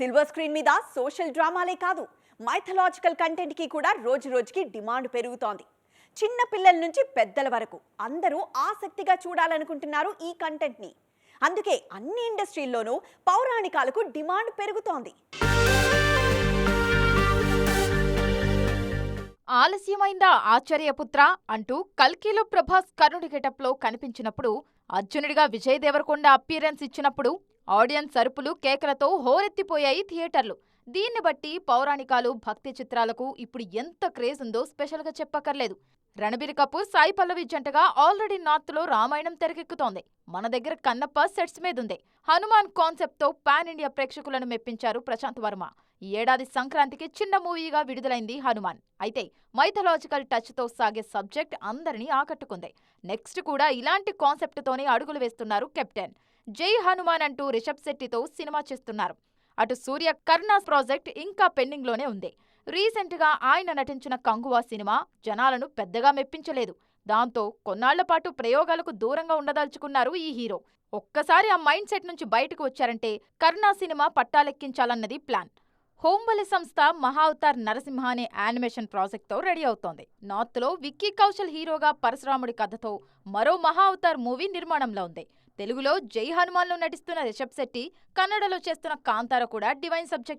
Silver screen మీద social డ్రామాలే కాదు మైథలాజికల్ కంటెంట్కి కూడా రోజు రోజుకి డిమాండ్ పెరుగుతోంది. చిన్న పిల్లల నుంచి పెద్దల వరకు అందరూ ఆసక్తిగా చూడాలనుకుంటున్నారు ఈ కంటెంట్ని అందుకే అన్ని ఇండస్ట్రీల్లోనూ పౌరాణికాలకు డిమాండ్ పెరుగుతోంది. ఆలస్యమైందా ఆశ్చర్యపుత్ర అంటూ కల్కీలో ప్రభాస్ కర్ణుడి గెటప్లో కనిపించినప్పుడు అర్జునుడిగా విజయ్ దేవరకొండ అప్పీరెన్స్ ఇచ్చినప్పుడు ఆడియన్స్ సరుపులు కేకలతో హోరెత్తిపోయాయి థియేటర్లు. దీన్ని బట్టి పౌరాణికాలు భక్తి చిత్రాలకు ఇప్పుడు ఎంత క్రేజ్ ఉందో స్పెషల్గా చెప్పక్కర్లేదు. రణబీర్ కపూర్ సాయి పల్లవి జంటగా ఆల్రెడీ నార్త్లో రామాయణం తెరకెక్కుతోంది. మన దగ్గర కన్నప్ప సెట్స్ మీదుంది. హనుమాన్ కాన్సెప్ట్తో పాన్ ఇండియా ప్రేక్షకులను మెప్పించారు ప్రశాంత్ వర్మ. ఈ ఏడాది సంక్రాంతికి చిన్న మూవీగా విడుదలైంది హనుమాన్. అయితే మైథలాజికల్ టచ్తో సాగే సబ్జెక్ట్ అందరినీ ఆకట్టుకుంది. నెక్స్ట్ కూడా ఇలాంటి కాన్సెప్ట్తోనే అడుగులు వేస్తున్నారు కెప్టెన్. జై హనుమాన్ అంటూ రిషబ్ శెట్టితో సినిమా చేస్తున్నారు. అటు సూర్య కర్ణాస్ ప్రాజెక్ట్ ఇంకా పెండింగ్లోనే ఉంది. రీసెంట్గా ఆయన నటించిన కంగువా సినిమా జనాలను పెద్దగా మెప్పించలేదు. దాంతో కొన్నాళ్ళ పాటు ప్రయోగాలకు దూరంగా ఉండదలుచుకున్నారు ఈ హీరో. ఒక్కసారి ఆ మైండ్ సెట్ నుంచి బయటకు వచ్చారంటే కర్ణా సినిమా పట్టాలెక్కించాలన్నది ప్లాన్. హోంబలి సంస్థ మహావతార్ నరసింహ అనే యానిమేషన్ ప్రాజెక్ట్తో రెడీ అవుతోంది. నార్త్లో విక్కీ కౌశల్ హీరోగా పరశురాముడి కథతో మరో మహావతార్ మూవీ నిర్మాణంలో ఉంది. తెలుగులో జై హనుమాన్లో నటిస్తున్న రిషబ్ శెట్టి కన్నడలో చేస్తున్న కాంతార కూడా డివైన్ సబ్జెక్ట్